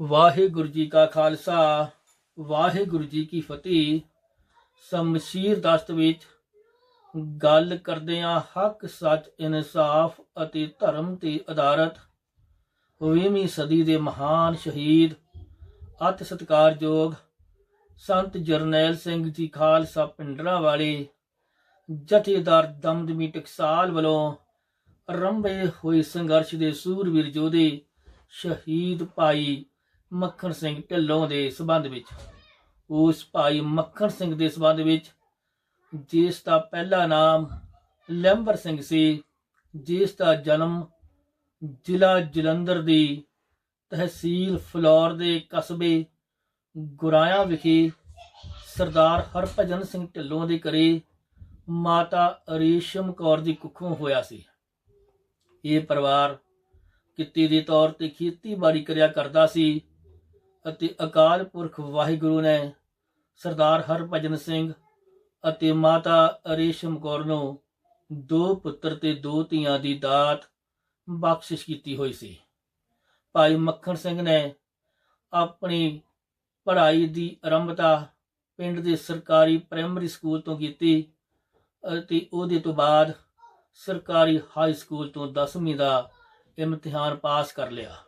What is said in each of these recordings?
ਵਾਹਿਗੁਰੂ ਜੀ ਕਾ ਖਾਲਸਾ, ਵਾਹਿਗੁਰੂ ਜੀ ਕੀ ਫਤਿਹ। ਸ਼ਮਸ਼ੀਰ ਦਸਤ ਵਿੱਚ ਗੱਲ ਕਰਦਿਆਂ ਹੱਕ, ਸੱਚ, ਇਨਸਾਫ ਅਤੇ ਧਰਮ ਤੇ ਆਧਾਰਿਤ 20ਵੀਂ ਸਦੀ ਦੇ ਮਹਾਨ ਸ਼ਹੀਦ, ਅਤ ਸਤਿਕਾਰਯੋਗ ਸੰਤ ਜਰਨੈਲ ਸਿੰਘ ਜੀ ਖਾਲਸਾ ਪਿੰਡਰਾ ਵਾਲੇ, ਜਥੇਦਾਰ ਦਮਦਮੀ ਟਕਸਾਲ ਵੱਲੋਂ ਆਰੰਭੇ ਹੋਏ ਸੰਘਰਸ਼ ਦੇ ਸੂਰਵੀਰ ਯੋਧੇ ਸ਼ਹੀਦ ਭਾਈ ਮੱਖਣ ਸਿੰਘ ਢਿੱਲੋਂ ਦੇ ਸਬੰਧ ਵਿੱਚ। ਉਸ ਭਾਈ ਮੱਖਣ ਸਿੰਘ ਦੇ ਸਬੰਧ ਵਿੱਚ, ਜਿਸ ਦਾ ਪਹਿਲਾ ਨਾਮ ਲੈਂਬਰ ਸਿੰਘ ਸੀ, ਜਿਸ ਦਾ ਜਨਮ ਜ਼ਿਲ੍ਹਾ ਜਲੰਧਰ ਦੀ ਤਹਿਸੀਲ ਫਲੌਰ ਦੇ ਕਸਬੇ ਗੁਰਾਇਆ ਵਿਖੇ ਸਰਦਾਰ ਹਰਭਜਨ ਸਿੰਘ ਢਿੱਲੋਂ ਦੇ ਘਰੇ ਮਾਤਾ ਰੇਸ਼ਮ ਕੌਰ ਦੀ ਕੁੱਖੋਂ ਹੋਇਆ ਸੀ। ਇਹ ਪਰਿਵਾਰ ਕਿੱਤੇ ਦੇ ਤੌਰ ਤੇ ਖੇਤੀਬਾੜੀ ਕਰਿਆ ਕਰਦਾ ਸੀ। ਅਤੇ ਅਕਾਲ ਪੁਰਖ ਵਾਹਿਗੁਰੂ ਨੇ ਸਰਦਾਰ ਹਰਭਜਨ ਸਿੰਘ ਅਤੇ ਮਾਤਾ ਰੇਸ਼ਮ ਕੌਰ ਨੂੰ ਦੋ ਪੁੱਤਰ ਤੇ ਦੋ ਧੀਆਂ ਦੀ ਦਾਤ ਬਖਸ਼ਿਸ਼ ਕੀਤੀ ਹੋਈ ਸੀ। ਭਾਈ ਮੱਖਣ ਸਿੰਘ ਨੇ ਆਪਣੀ ਪੜ੍ਹਾਈ ਦੀ ਆਰੰਭਤਾ ਪਿੰਡ ਦੇ ਸਰਕਾਰੀ ਪ੍ਰਾਇਮਰੀ ਸਕੂਲ ਤੋਂ ਕੀਤੀ ਅਤੇ ਉਹਦੇ ਤੋਂ ਬਾਅਦ ਸਰਕਾਰੀ ਹਾਈ ਸਕੂਲ ਤੋਂ 10ਵੀਂ ਦਾ ਇਮਤਿਹਾਨ ਪਾਸ ਕਰ ਲਿਆ।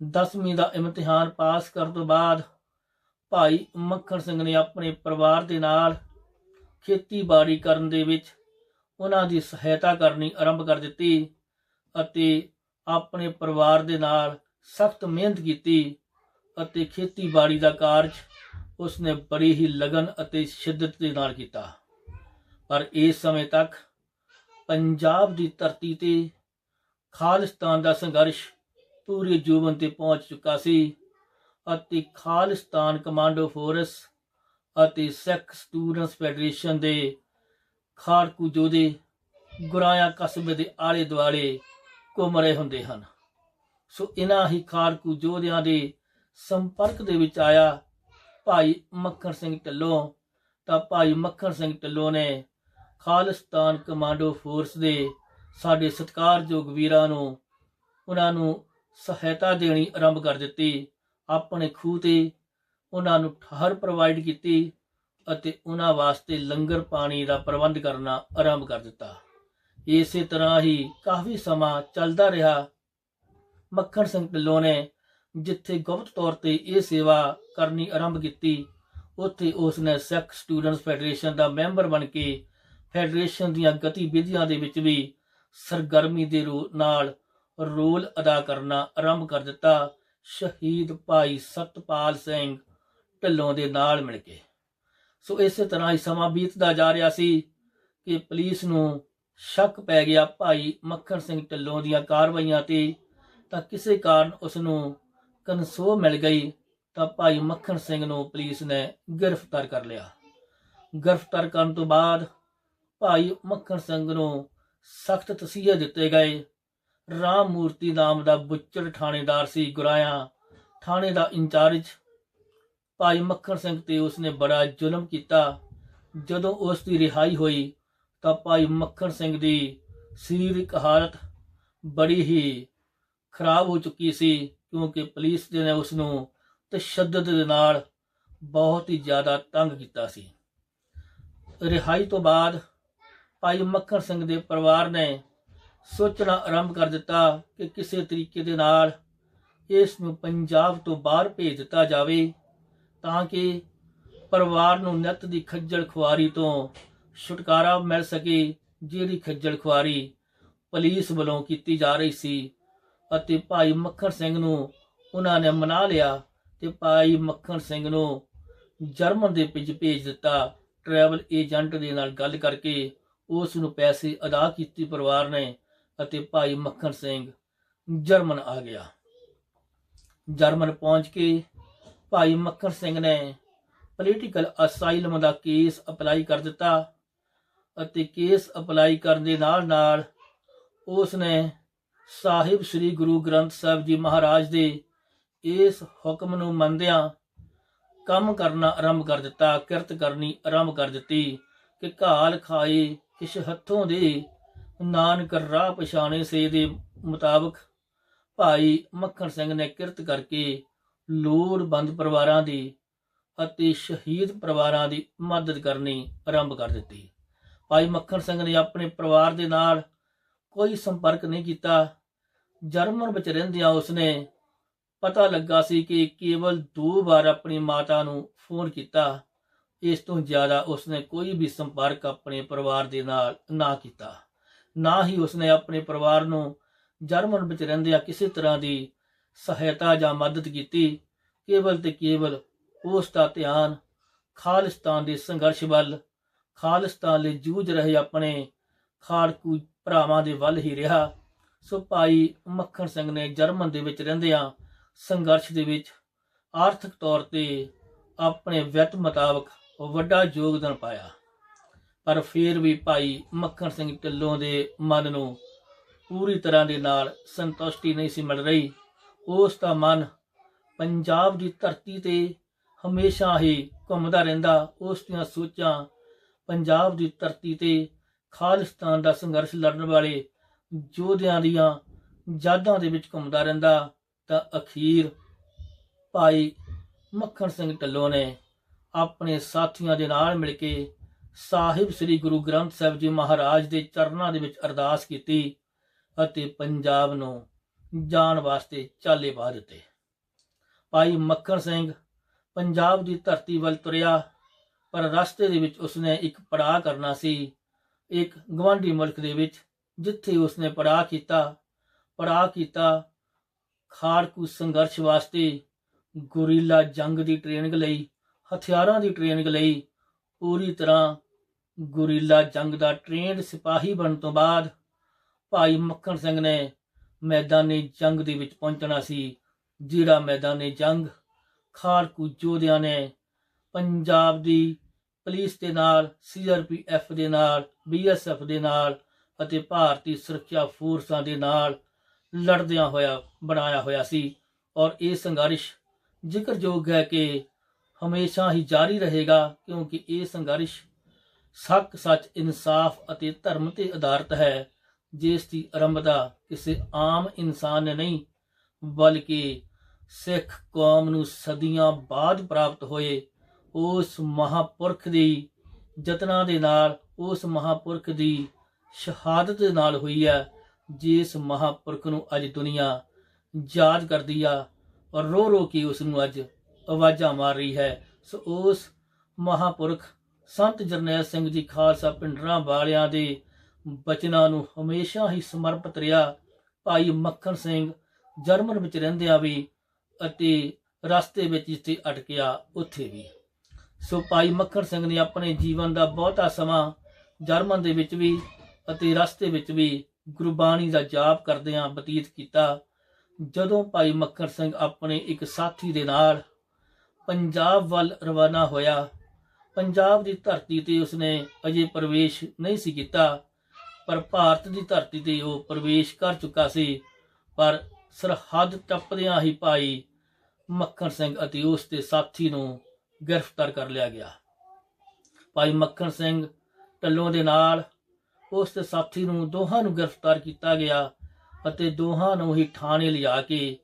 10ਵੀਂ ਦਾ ਇਮਤਿਹਾਨ ਪਾਸ ਕਰਨ ਤੋਂ ਬਾਅਦ ਭਾਈ ਮੱਖਣ ਸਿੰਘ ਨੇ ਆਪਣੇ ਪਰਿਵਾਰ ਦੇ ਨਾਲ ਖੇਤੀਬਾੜੀ ਕਰਨ ਦੇ ਵਿੱਚ ਉਹਨਾਂ ਦੀ ਸਹਾਇਤਾ ਕਰਨੀ ਆਰੰਭ ਕਰ ਦਿੱਤੀ ਅਤੇ ਆਪਣੇ ਪਰਿਵਾਰ ਦੇ ਨਾਲ ਸਖਤ ਮਿਹਨਤ ਕੀਤੀ ਅਤੇ ਖੇਤੀਬਾੜੀ ਦਾ ਕਾਰਜ ਉਸਨੇ ਬੜੀ ਹੀ ਲਗਨ ਅਤੇ ਸ਼ਿੱਦਤ ਦੇ ਨਾਲ ਕੀਤਾ। ਪਰ ਇਸ ਸਮੇਂ ਤੱਕ ਪੰਜਾਬ ਦੀ ਧਰਤੀ ਤੇ ਖਾਲਿਸਤਾਨ ਦਾ ਸੰਘਰਸ਼ ਪੂਰੇ ਜੀਵਨ ਤੇ ਪਹੁੰਚ ਚੁੱਕਾ ਸੀ ਅਤੇ ਖਾਲਿਸਤਾਨ ਕਮਾਂਡੋ ਫੋਰਸ ਅਤੇ ਸਿੱਖ ਸਟੂਡੈਂਟਸ ਫੈਡਰੇਸ਼ਨ ਦੇ ਖਾੜਕੂ ਯੋਧੇ ਗੁਰਾਇਆ ਕਸਬੇ ਦੇ ਆਲੇ ਦੁਆਲੇ ਘੁੰਮ ਰਹੇ ਹੁੰਦੇ ਹਨ। ਸੋ ਇਹਨਾਂ ਹੀ ਖਾੜਕੂ ਯੋਧਿਆਂ ਦੇ ਸੰਪਰਕ ਦੇ ਵਿੱਚ ਆਇਆ ਭਾਈ ਮੱਖਣ ਸਿੰਘ ਢਿੱਲੋਂ। ਤਾਂ ਭਾਈ ਮੱਖਣ ਸਿੰਘ ਢਿੱਲੋਂ ਨੇ ਖਾਲਿਸਤਾਨ ਕਮਾਂਡੋ ਫੋਰਸ ਦੇ ਸਾਡੇ ਸਤਿਕਾਰਯੋਗ ਵੀਰਾਂ ਨੂੰ ਉਹਨਾਂ ਨੂੰ ਸਹਾਇਤਾ ਦੇਣੀ ਆਰੰਭ ਕਰ ਦਿੱਤੀ, ਆਪਣੇ ਖੂਹ ਤੇ ਉਹਨਾਂ ਨੂੰ ਠਹਿਰ ਪ੍ਰੋਵਾਈਡ ਕੀਤੀ ਅਤੇ ਉਹਨਾਂ ਵਾਸਤੇ ਲੰਗਰ ਪਾਣੀ ਦਾ ਪ੍ਰਬੰਧ ਕਰਨਾ ਆਰੰਭ ਕਰ ਦਿੱਤਾ। ਇਸੇ ਤਰ੍ਹਾਂ ਹੀ ਕਾਫੀ ਸਮਾਂ ਚੱਲਦਾ ਰਿਹਾ। ਮੱਖਣ ਸਿੰਘ ਢਿੱਲੋਂ ਨੇ ਜਿੱਥੇ ਗੁਪਤ ਤੌਰ ਤੇ ਇਹ ਸੇਵਾ ਕਰਨੀ ਆਰੰਭ ਕੀਤੀ, ਉੱਥੇ ਉਸ ਨੇ ਸਿੱਖ ਸਟੂਡੈਂਟਸ ਫੈਡਰੇਸ਼ਨ ਦਾ ਮੈਂਬਰ ਬਣ ਕੇ ਫੈਡਰੇਸ਼ਨ ਦੀਆਂ ਗਤੀਵਿਧੀਆਂ ਦੇ ਵਿੱਚ ਵੀ ਸਰਗਰਮੀ ਦੇ ਨਾਲ ਰੋਲ ਅਦਾ ਕਰਨਾ ਆਰੰਭ ਕਰ ਦਿੱਤਾ। ਸ਼ਹੀਦ ਭਾਈ ਸਤਪਾਲ ਸਿੰਘ ਢਿੱਲੋਂ ਦੇ ਨਾਲ ਮਿਲ ਕੇ। ਸੋ ਇਸੇ ਤਰ੍ਹਾਂ ਹੀ ਸਮਾਂ ਬੀਤਦਾ ਜਾ ਰਿਹਾ ਸੀ ਕਿ ਪੁਲਿਸ ਨੂੰ ਸ਼ੱਕ ਪੈ ਗਿਆ ਭਾਈ ਮੱਖਣ ਸਿੰਘ ਢਿੱਲੋਂ ਦੀਆਂ ਕਾਰਵਾਈਆਂ ਤੇ। ਤਾਂ ਕਿਸੇ ਕਾਰਨ ਉਸ ਨੂੰ ਕਨਸੋ ਮਿਲ ਗਈ ਤਾਂ ਭਾਈ ਮੱਖਣ ਸਿੰਘ ਨੂੰ ਪੁਲਿਸ ਨੇ ਗ੍ਰਿਫਤਾਰ ਕਰ ਲਿਆ। ਗ੍ਰਿਫਤਾਰ ਕਰਨ ਤੋਂ ਬਾਅਦ ਭਾਈ ਮੱਖਣ ਸਿੰਘ ਨੂੰ ਸਖਤ ਤਸੀਹੇ ਦਿੱਤੇ ਗਏ ਰਾਮ ਮੂਰਤੀ ਨਾਮ ਦਾ ਬੁੱਚੜ ਥਾਣੇਦਾਰ ਸੀ ਗੁਰਾਇਆ। ਥਾਣੇ ਦਾ ਇੰਚਾਰਜ ਭਾਈ ਮੱਖਣ ਸਿੰਘ ਤੇ ਉਸਨੇ ਬੜਾ ਜ਼ੁਲਮ ਕੀਤਾ। ਜਦੋਂ ਉਸ ਦੀ ਰਿਹਾਈ ਹੋਈ ਤਾਂ ਭਾਈ ਮੱਖਣ ਸਿੰਘ ਦੀ ਸਰੀਰਕ ਹਾਲਤ ਬੜੀ ਹੀ ਖਰਾਬ ਹੋ ਚੁੱਕੀ ਸੀ, ਕਿਉਂਕਿ ਪੁਲਿਸ ਦੇ ਨੇ ਉਸ ਨੂੰ ਤਸ਼ੱਦਦ ਦੇ ਨਾਲ ਬਹੁਤ ਹੀ ਜ਼ਿਆਦਾ ਤੰਗ ਕੀਤਾ ਸੀ। ਰਿਹਾਈ ਤੋਂ ਬਾਅਦ ਭਾਈ ਮੱਖਣ ਸਿੰਘ ਦੇ ਪਰਿਵਾਰ ਨੇ ਸੋਚਣਾ ਆਰੰਭ ਕਰ ਦਿੱਤਾ ਕਿ ਕਿਸੇ ਤਰੀਕੇ ਦੇ ਨਾਲ ਇਸ ਨੂੰ ਪੰਜਾਬ ਤੋਂ ਬਾਹਰ ਭੇਜ ਦਿੱਤਾ ਜਾਵੇ ਤਾਂ ਕਿ ਪਰਿਵਾਰ ਨੂੰ ਨਿਤ ਦੀ ਖੱਜਲ ਖੁਆਰੀ ਤੋਂ ਛੁਟਕਾਰਾ ਮਿਲ ਸਕੇ ਜਿਹੜੀ ਖੱਜਲ ਖੁਆਰੀ ਪੁਲਿਸ ਵੱਲੋਂ ਕੀਤੀ ਜਾ ਰਹੀ ਸੀ ਅਤੇ ਭਾਈ ਮੱਖਣ ਸਿੰਘ ਨੂੰ ਉਹਨਾਂ ਨੇ ਮਨਾ ਲਿਆ ਤੇ ਭਾਈ ਮੱਖਣ ਸਿੰਘ ਨੂੰ ਜਰਮਨ ਦੇ ਵਿੱਚ ਭੇਜ ਦਿੱਤਾ। ਟਰੈਵਲ ਏਜੰਟ ਦੇ ਨਾਲ ਗੱਲ ਕਰਕੇ ਉਸ ਨੂੰ ਪੈਸੇ ਅਦਾ ਕੀਤੀ ਪਰਿਵਾਰ ਨੇ ਅਤੇ ਭਾਈ ਮੱਖਣ ਸਿੰਘ ਜਰਮਨ ਆ ਗਿਆ। ਜਰਮਨ ਪਹੁੰਚ ਕੇ ਭਾਈ ਮੱਖਣ ਸਿੰਘ ਨੇ ਪੋਲੀਟੀਕਲ ਅਸਾਈਲਮ ਦਾ ਕੇਸ ਅਪਲਾਈ ਕਰ ਦਿੱਤਾ ਅਤੇ ਕੇਸ ਅਪਲਾਈ ਕਰਨ ਦੇ ਨਾਲ ਨਾਲ ਉਸ ਨੇ ਸਾਹਿਬ ਸ੍ਰੀ ਗੁਰੂ ਗ੍ਰੰਥ ਸਾਹਿਬ ਜੀ ਮਹਾਰਾਜ ਦੇ ਇਸ ਹੁਕਮ ਨੂੰ ਮੰਨਦਿਆਂ ਕੰਮ ਕਰਨਾ ਆਰੰਭ ਕਰ ਦਿੱਤਾ, ਕਿਰਤ ਕਰਨੀ ਆਰੰਭ ਕਰ ਦਿੱਤੀ ਕਿ ਘਾਲ ਖਾਏ ਕਿਸ ਹੱਥੋਂ ਦੇ ਨਾਨਕ ਰਾਹ ਪਛਾਣੇ ਸੇ ਦੇ ਮੁਤਾਬਕ ਭਾਈ ਮੱਖਣ ਸਿੰਘ ਨੇ ਕਿਰਤ ਕਰਕੇ ਲੋੜਵੰਦ ਪਰਿਵਾਰਾਂ ਦੀ ਅਤੇ ਸ਼ਹੀਦ ਪਰਿਵਾਰਾਂ ਦੀ ਮਦਦ ਕਰਨੀ ਆਰੰਭ ਕਰ ਦਿੱਤੀ। ਭਾਈ ਮੱਖਣ ਸਿੰਘ ਨੇ ਆਪਣੇ ਪਰਿਵਾਰ ਦੇ ਨਾਲ ਕੋਈ ਸੰਪਰਕ ਨਹੀਂ ਕੀਤਾ। ਜਰਮਨ ਵਿੱਚ ਰਹਿੰਦਿਆਂ ਉਸਨੇ ਪਤਾ ਲੱਗਾ ਸੀ ਕਿ ਕੇਵਲ ਦੋ ਵਾਰ ਆਪਣੀ ਮਾਤਾ ਨੂੰ ਫੋਨ ਕੀਤਾ। ਇਸ ਤੋਂ ਜ਼ਿਆਦਾ ਉਸਨੇ ਕੋਈ ਵੀ ਸੰਪਰਕ ਆਪਣੇ ਪਰਿਵਾਰ ਦੇ ਨਾਲ ਨਾ ਕੀਤਾ। ਨਾ ਹੀ ਉਸਨੇ ਆਪਣੇ ਪਰਿਵਾਰ ਨੂੰ ਜਰਮਨ ਵਿੱਚ ਰਹਿੰਦਿਆਂ ਕਿਸੇ ਤਰ੍ਹਾਂ ਦੀ ਸਹਾਇਤਾ ਜਾਂ ਮਦਦ ਕੀਤੀ। ਕੇਵਲ ਤੇ ਕੇਵਲ ਉਸ ਦਾ ਧਿਆਨ ਖਾਲਿਸਤਾਨ ਦੇ ਸੰਘਰਸ਼ ਵੱਲ, ਖਾਲਿਸਤਾਨ ਲਈ ਜੂਝ ਰਹੇ ਆਪਣੇ ਖਾੜਕੂ ਭਰਾਵਾਂ ਦੇ ਵੱਲ ਹੀ ਰਿਹਾ। ਸੋ ਭਾਈ ਮੱਖਣ ਸਿੰਘ ਨੇ ਜਰਮਨ ਦੇ ਵਿੱਚ ਰਹਿੰਦਿਆਂ ਸੰਘਰਸ਼ ਦੇ ਵਿੱਚ ਆਰਥਿਕ ਤੌਰ ਤੇ ਆਪਣੇ ਵਿਅਤ ਮੁਤਾਬਕ ਵੱਡਾ ਯੋਗਦਾਨ ਪਾਇਆ। ਪਰ ਫਿਰ ਵੀ ਭਾਈ ਮੱਖਣ ਸਿੰਘ ਢਿੱਲੋਂ ਦੇ ਮਨ ਨੂੰ ਪੂਰੀ ਤਰ੍ਹਾਂ ਦੇ ਨਾਲ ਸੰਤੁਸ਼ਟੀ ਨਹੀਂ ਸੀ ਮਿਲ ਰਹੀ। ਉਸ ਦਾ ਮਨ ਪੰਜਾਬ ਦੀ ਧਰਤੀ ਤੇ ਹਮੇਸ਼ਾ ਹੀ ਘੁੰਮਦਾ ਰਹਿੰਦਾ। ਉਸ ਦੀਆਂ ਸੋਚਾਂ ਪੰਜਾਬ ਦੀ ਧਰਤੀ ਤੇ ਖਾਲਿਸਤਾਨ ਦਾ ਸੰਘਰਸ਼ ਲੜਨ ਵਾਲੇ ਯੋਧਿਆਂ ਦੀਆਂ ਯਾਦਾਂ ਦੇ ਵਿੱਚ ਘੁੰਮਦਾ ਰਹਿੰਦਾ, ਤਾਂ ਅਖੀਰ ਭਾਈ ਮੱਖਣ ਸਿੰਘ ਢੱਲੋਂ ਨੇ ਆਪਣੇ ਸਾਥੀਆਂ ਦੇ ਨਾਲ ਮਿਲ ਕੇ ਸਾਹਿਬ ਸ੍ਰੀ ਗੁਰੂ ਗ੍ਰੰਥ ਸਾਹਿਬ ਜੀ ਮਹਾਰਾਜ ਦੇ ਚਰਨਾਂ ਦੇ ਵਿੱਚ ਅਰਦਾਸ ਕੀਤੀ ਅਤੇ ਪੰਜਾਬ ਨੂੰ ਜਾਣ ਵਾਸਤੇ ਚਾਲੇ ਪਾ ਦਿੱਤੇ। ਭਾਈ ਮੱਖਣ ਸਿੰਘ ਪੰਜਾਬ ਦੀ ਧਰਤੀ ਵੱਲ ਤੁਰਿਆ, ਪਰ ਰਸਤੇ ਦੇ ਵਿੱਚ ਉਸਨੇ ਇੱਕ ਪੜਾਅ ਕਰਨਾ ਸੀ। ਇੱਕ ਗਵਾਂਢੀ ਮੁਲਕ ਦੇ ਵਿੱਚ ਜਿੱਥੇ ਉਸਨੇ ਪੜਾਅ ਕੀਤਾ ਪੜਾਅ ਕੀਤਾ ਖਾੜਕੂ ਸੰਘਰਸ਼ ਵਾਸਤੇ ਗੁਰੀਲਾ ਜੰਗ ਦੀ ਟ੍ਰੇਨਿੰਗ ਲਈ, ਹਥਿਆਰਾਂ ਦੀ ਟ੍ਰੇਨਿੰਗ ਲਈ ਪੂਰੀ ਤਰ੍ਹਾਂ ਗੁਰੀਲਾ ਜੰਗ ਦਾ ਟ੍ਰੇਨਡ ਸਿਪਾਹੀ ਬਣਨ ਤੋਂ ਬਾਅਦ ਭਾਈ ਮੱਖਣ ਸਿੰਘ ਨੇ ਮੈਦਾਨੀ ਜੰਗ ਦੇ ਵਿੱਚ ਪਹੁੰਚਣਾ ਸੀ, ਜਿਹੜਾ ਮੈਦਾਨੀ ਜੰਗ ਖਾਰਕੂ ਯੋਧਿਆਂ ਨੇ ਪੰਜਾਬ ਦੀ ਪੁਲਿਸ ਦੇ ਨਾਲ ਸੀਆਰਪੀਐਫ ਦੇ ਨਾਲ ਬੀਐਸਐਫ ਦੇ ਨਾਲ ਅਤੇ ਭਾਰਤੀ ਸੁਰੱਖਿਆ ਫੋਰਸਾਂ ਦੇ ਨਾਲ ਲੜਦਿਆਂ ਹੋਇਆ, ਬਣਾਇਆ ਹੋਇਆ ਸੀ ਔਰ ਇਹ ਸੰਘਰਸ਼ ਜ਼ਿਕਰਯੋਗ ਹੈ ਕਿ ਹਮੇਸ਼ਾ ਹੀ ਜਾਰੀ ਰਹੇਗਾ, ਕਿਉਂਕਿ ਇਹ ਸੰਘਰਸ਼ ਸੱਚ ਸੱਚ, ਇਨਸਾਫ ਅਤੇ ਧਰਮ ਤੇ ਆਧਾਰਿਤ ਹੈ, ਜਿਸ ਦੀ ਆਰੰਭਤਾ ਕਿਸੇ ਆਮ ਇਨਸਾਨ ਨੇ ਨਹੀਂ, ਬਲਕਿ ਸਿੱਖ ਕੌਮ ਨੂੰ ਸਦੀਆਂ ਬਾਅਦ ਪ੍ਰਾਪਤ ਹੋਏ, ਉਸ ਮਹਾਪੁਰਖ ਦੀ ਯਤਨਾਂ ਦੇ ਨਾਲ, ਉਸ ਮਹਾਪੁਰਖ ਦੀ ਸ਼ਹਾਦਤ ਦੇ ਨਾਲ ਹੋਈ ਹੈ, ਜਿਸ ਮਹਾਪੁਰਖ ਨੂੰ ਅੱਜ ਦੁਨੀਆ ਯਾਦ ਕਰਦੀ ਆ ਔਰ ਰੋ ਰੋ ਕੇ ਉਸ ਨੂੰ ਅੱਜ ਆਵਾਜ਼ਾਂ ਮਾਰ ਰਹੀ ਹੈ। ਸੋ ਉਸ ਮਹਾਪੁਰਖ ਸੰਤ ਜਰਨੈਲ ਸਿੰਘ ਜੀ ਖਾਲਸਾ ਪਿੰਡਰਾਂ ਵਾਲਿਆਂ ਦੇ ਬਚਨਾਂ ਨੂੰ ਹਮੇਸ਼ਾ ਹੀ ਸਮਰਪਿਤ ਰਿਹਾ। ਭਾਈ ਮੱਖਣ ਸਿੰਘ ਜਰਮਨ ਵਿੱਚ ਰਹਿੰਦਿਆਂ ਵੀ ਅਤੇ ਰਸਤੇ ਵਿੱਚ ਜਿੱਥੇ ਅਟਕਿਆ ਉੱਥੇ ਵੀ। ਸੋ ਭਾਈ ਮੱਖਣ ਸਿੰਘ ਨੇ ਆਪਣੇ ਜੀਵਨ ਦਾ ਬਹੁਤਾ ਸਮਾਂ ਜਰਮਨ ਦੇ ਵਿੱਚ ਵੀ ਅਤੇ ਰਸਤੇ ਵਿੱਚ ਵੀ ਗੁਰਬਾਣੀ ਦਾ ਜਾਪ ਕਰਦਿਆਂ ਬਤੀਤ ਕੀਤਾ। ਜਦੋਂ ਭਾਈ ਮੱਖਣ ਸਿੰਘ ਆਪਣੇ ਇੱਕ ਸਾਥੀ ਦੇ ਨਾਲ ਪੰਜਾਬ ਵੱਲ ਰਵਾਨਾ ਹੋਇਆ। ਪੰਜਾਬ ਦੀ ਧਰਤੀ ਤੇ ਉਸਨੇ ਅਜੇ ਪ੍ਰਵੇਸ਼ ਨਹੀਂ ਸੀ ਕੀਤਾ। ਪਰ ਭਾਰਤ ਦੀ ਧਰਤੀ ਤੇ ਉਹ ਪ੍ਰਵੇਸ਼ ਕਰ ਚੁੱਕਾ ਸੀ। ਪਰ ਸਰਹੱਦ ਟੱਪਦਿਆਂ ਹੀ ਭਾਈ ਮੱਖਣ ਸਿੰਘ ਅਤੇ ਉਸ ਦੇ ਸਾਥੀ ਨੂੰ ਗ੍ਰਿਫਤਾਰ ਕਰ ਲਿਆ ਗਿਆ। ਭਾਈ ਮੱਖਣ ਸਿੰਘ ਟੱਲੋਂ ਦੇ ਨਾਲ ਉਸ ਦੇ ਸਾਥੀ ਨੂੰ ਦੋਹਾਂ ਨੂੰ ਗ੍ਰਿਫਤਾਰ ਕੀਤਾ ਗਿਆ ਅਤੇ ਦੋਹਾਂ ਨੂੰ ਹੀ ਥਾਣੇ ਲਿਜਾ ਕੇ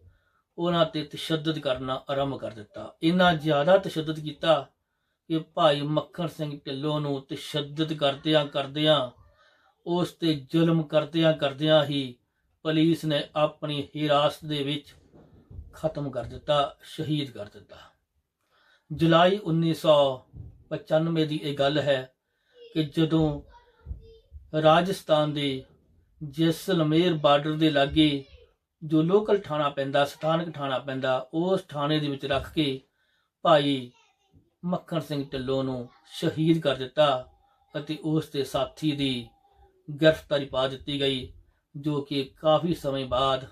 ਉਹਨਾਂ ਤੇ ਤਸ਼ੱਦਦ ਕਰਨਾ ਆਰੰਭ ਕਰ ਦਿੱਤਾ। ਇੰਨਾ ਜ਼ਿਆਦਾ ਤਸ਼ੱਦਦ ਕੀਤਾ ਕਿ ਭਾਈ ਮੱਖਣ ਸਿੰਘ ਢਿੱਲੋਂ ਨੂੰ ਤਸ਼ੱਦਦ ਕਰਦਿਆਂ ਕਰਦਿਆਂ, ਉਸ ਤੇ ਜ਼ੁਲਮ ਕਰਦਿਆਂ ਕਰਦਿਆਂ ਹੀ ਪੁਲਿਸ ਨੇ ਆਪਣੀ ਹਿਰਾਸਤ ਦੇ ਵਿੱਚ ਖਤਮ ਕਰ ਦਿੱਤਾ, ਸ਼ਹੀਦ ਕਰ ਦਿੱਤਾ। ਜੁਲਾਈ 1995 ਦੀ ਇਹ ਗੱਲ ਹੈ ਕਿ ਜਦੋਂ ਰਾਜਸਥਾਨ ਦੇ ਜੈਸਲਮੇਰ ਬਾਰਡਰ ਦੇ ਲਾਗੇ ਜੋ ਲੋਕਲ ਥਾਣਾ ਪੈਂਦਾ, ਸਥਾਨਕ ਥਾਣਾ ਪੈਂਦਾ, ਉਸ ਥਾਣੇ ਦੇ ਵਿੱਚ ਰੱਖ ਕੇ ਭਾਈ ਮੱਖਣ ਸਿੰਘ ਢਿੱਲੋਂ ਨੂੰ ਸ਼ਹੀਦ ਕਰ ਦਿੱਤਾ ਅਤੇ ਉਸ ਦੇ ਸਾਥੀ ਦੀ ਗ੍ਰਿਫਤਾਰੀ ਪਾ ਦਿੱਤੀ ਗਈ, ਜੋ ਕਿ ਕਾਫੀ ਸਮੇਂ ਬਾਅਦ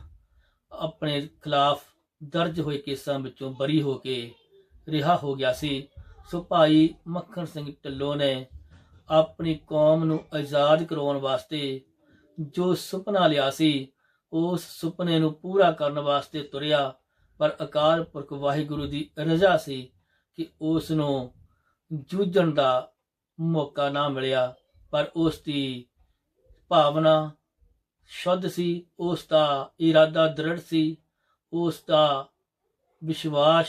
ਆਪਣੇ ਖਿਲਾਫ ਦਰਜ ਹੋਏ ਕੇਸਾਂ ਵਿੱਚੋਂ ਬਰੀ ਹੋ ਕੇ ਰਿਹਾ ਹੋ ਗਿਆ ਸੀ। ਸੋ ਭਾਈ ਮੱਖਣ ਸਿੰਘ ਢਿੱਲੋਂ ਨੇ ਆਪਣੀ ਕੌਮ ਨੂੰ ਆਜ਼ਾਦ ਕਰਾਉਣ ਵਾਸਤੇ ਜੋ ਸੁਪਨਾ ਲਿਆ ਸੀ ਉਸ ਸੁਪਨੇ ਨੂੰ ਪੂਰਾ ਕਰਨ ਵਾਸਤੇ ਤੁਰਿਆ, ਪਰ ਅਕਾਲ ਪੁਰਖ ਵਾਹਿਗੁਰੂ ਦੀ ਰਜ਼ਾ ਸੀ ਕਿ ਉਸ ਨੂੰ ਜੂਝਣ ਦਾ ਮੌਕਾ ਨਾ ਮਿਲਿਆ, ਪਰ ਉਸ ਦੀ ਭਾਵਨਾ ਸ਼ੁੱਧ ਸੀ, ਉਸ ਦਾ ਇਰਾਦਾ ਦ੍ਰਿੜ ਸੀ, ਉਸ ਦਾ ਵਿਸ਼ਵਾਸ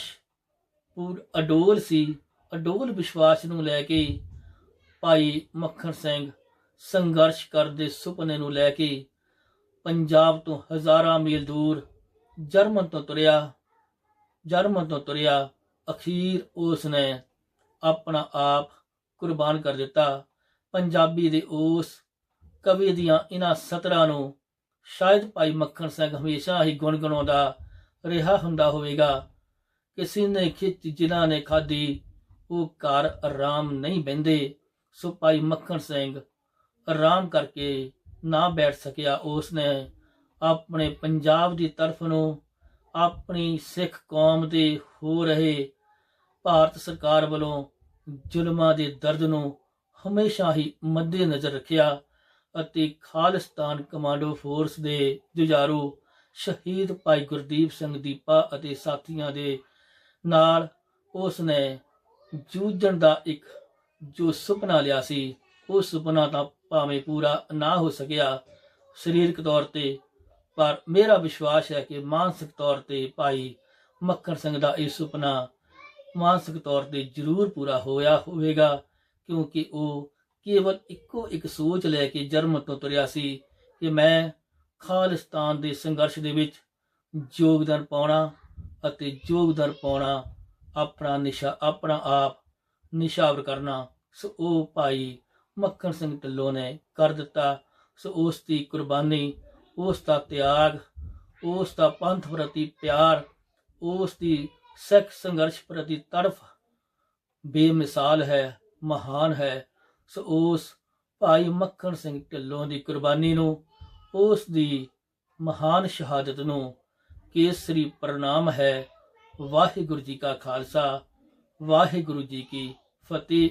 ਪੂਰ ਅਡੋਲ ਸੀ। ਅਡੋਲ ਵਿਸ਼ਵਾਸ ਨੂੰ ਲੈ ਕੇ ਭਾਈ ਮੱਖਣ ਸਿੰਘ ਸੰਘਰਸ਼ ਕਰਦੇ ਸੁਪਨੇ ਨੂੰ ਲੈ ਕੇ ਪੰਜਾਬ ਤੋਂ ਹਜ਼ਾਰਾਂ ਮੀਲ ਦੂਰ ਜਰਮਨ ਤੋਂ ਤੁਰਿਆ, ਜਰਮਨ ਤੋਂ ਤੁਰਿਆ ਅਖੀਰ ਉਸ ਨੇ ਆਪਣਾ ਆਪ ਕੁਰਬਾਨ ਕਰ ਦਿੱਤਾ। ਪੰਜਾਬੀ ਦੇ ਉਸ ਕਵੀ ਦੀਆਂ ਇਹਨਾਂ ਸਤਰਾਂ ਨੂੰ ਸ਼ਾਇਦ ਭਾਈ ਮੱਖਣ ਸਿੰਘ ਹਮੇਸ਼ਾ ਹੀ ਗੁਣਗੁਣਾਉਂਦਾ ਰਿਹਾ ਹੁੰਦਾ ਹੋਵੇਗਾ। ਕਿਸੇ ਨੇ ਖਿੱਚ ਜਿਨ੍ਹਾਂ ਨੇ ਖਾਦੀ ਉਹ ਘਰ ਆਰਾਮ ਨਹੀਂ ਬਹਿੰਦੇ। ਸੋ ਭਾਈ ਮੱਖਣ ਸਿੰਘ ਆਰਾਮ ਕਰਕੇ ਨਾ ਬੈਠ ਸਕਿਆ ਉਸ ਨੇ ਆਪਣੇ ਪੰਜਾਬ ਦੀ ਤਰਫ ਨੂੰ ਆਪਣੀ ਸਿੱਖ ਕੌਮ ਦੇ ਹੋ ਰਹੇ ਭਾਰਤ ਸਰਕਾਰ ਵੱਲੋਂ ਜ਼ੁਲਮਾਂ ਦੇ ਦਰਦ ਨੂੰ ਹਮੇਸ਼ਾ ਹੀ ਮੱਦੇ ਨਜ਼ਰ ਰੱਖਿਆ ਅਤੇ ਖਾਲਿਸਤਾਨ ਕਮਾਂਡੋ ਫੋਰਸ ਦੇ ਜੁਝਾਰੂ ਸ਼ਹੀਦ ਭਾਈ ਗੁਰਦੀਪ ਸਿੰਘ ਦੀਪਾ ਅਤੇ ਸਾਥੀਆਂ ਦੇ ਨਾਲ ਉਸ ਨੇ ਜੂਝਣ ਦਾ ਇੱਕ ਜੋ ਸੁਪਨਾ ਲਿਆ ਸੀ, ਉਹ ਸੁਪਨਾ ਤਾਂ ਭਾਵੇਂ ਪੂਰਾ ਨਾ ਹੋ ਸਕਿਆ ਸਰੀਰਕ ਤੌਰ ਤੇ, ਪਰ ਮੇਰਾ ਵਿਸ਼ਵਾਸ ਹੈ ਕਿ ਮਾਨਸਿਕ ਤੌਰ ਤੇ ਭਾਈ ਮੱਖਣ ਸਿੰਘ ਦਾ ਇਹ ਸੁਪਨਾ ਮਾਨਸਿਕ ਤੌਰ ਤੇ ਜ਼ਰੂਰ ਪੂਰਾ ਹੋਇਆ ਹੋਵੇਗਾ, ਕਿਉਂਕਿ ਉਹ ਕੇਵਲ ਇੱਕੋ ਇੱਕ ਸੋਚ ਲੈ ਕੇ ਜਰਮਨ ਤੋਂ ਤੁਰਿਆ ਸੀ ਕਿ ਮੈਂ ਖਾਲਿਸਤਾਨ ਦੇ ਸੰਘਰਸ਼ ਦੇ ਵਿੱਚ ਯੋਗਦਾਨ ਪਾਉਣਾ ਅਤੇ ਯੋਗਦਾਨ ਪਾਉਣਾ, ਆਪਣਾ ਨਿਸ਼ਾ, ਆਪਣਾ ਆਪ ਨਿਸ਼ਾਵਰ ਕਰਨਾ। ਸੋ ਉਹ ਭਾਈ ਮੱਖਣ ਸਿੰਘ ਢਿੱਲੋਂ ਨੇ ਕਰ ਦਿੱਤਾ। ਸੋ ਉਸ ਦੀ ਕੁਰਬਾਨੀ, ਉਸ ਦਾ ਤਿਆਗ, ਉਸ ਦਾ ਪੰਥ ਪ੍ਰਤੀ ਪਿਆਰ, ਉਸ ਦੀ ਸਿੱਖ ਸੰਘਰਸ਼ ਪ੍ਰਤੀ ਤੜਫ ਬੇਮਿਸਾਲ ਹੈ, ਮਹਾਨ ਹੈ। ਸੋ ਉਸ ਭਾਈ ਮੱਖਣ ਸਿੰਘ ਢਿੱਲੋਂ ਦੀ ਕੁਰਬਾਨੀ ਨੂੰ, ਉਸ ਦੀ ਮਹਾਨ ਸ਼ਹਾਦਤ ਨੂੰ ਕੇਸਰੀ ਪ੍ਰਣਾਮ ਹੈ। ਵਾਹਿਗੁਰੂ ਜੀ ਕਾ ਖਾਲਸਾ, ਵਾਹਿਗੁਰੂ ਜੀ ਕੀ ਫਤਿਹ।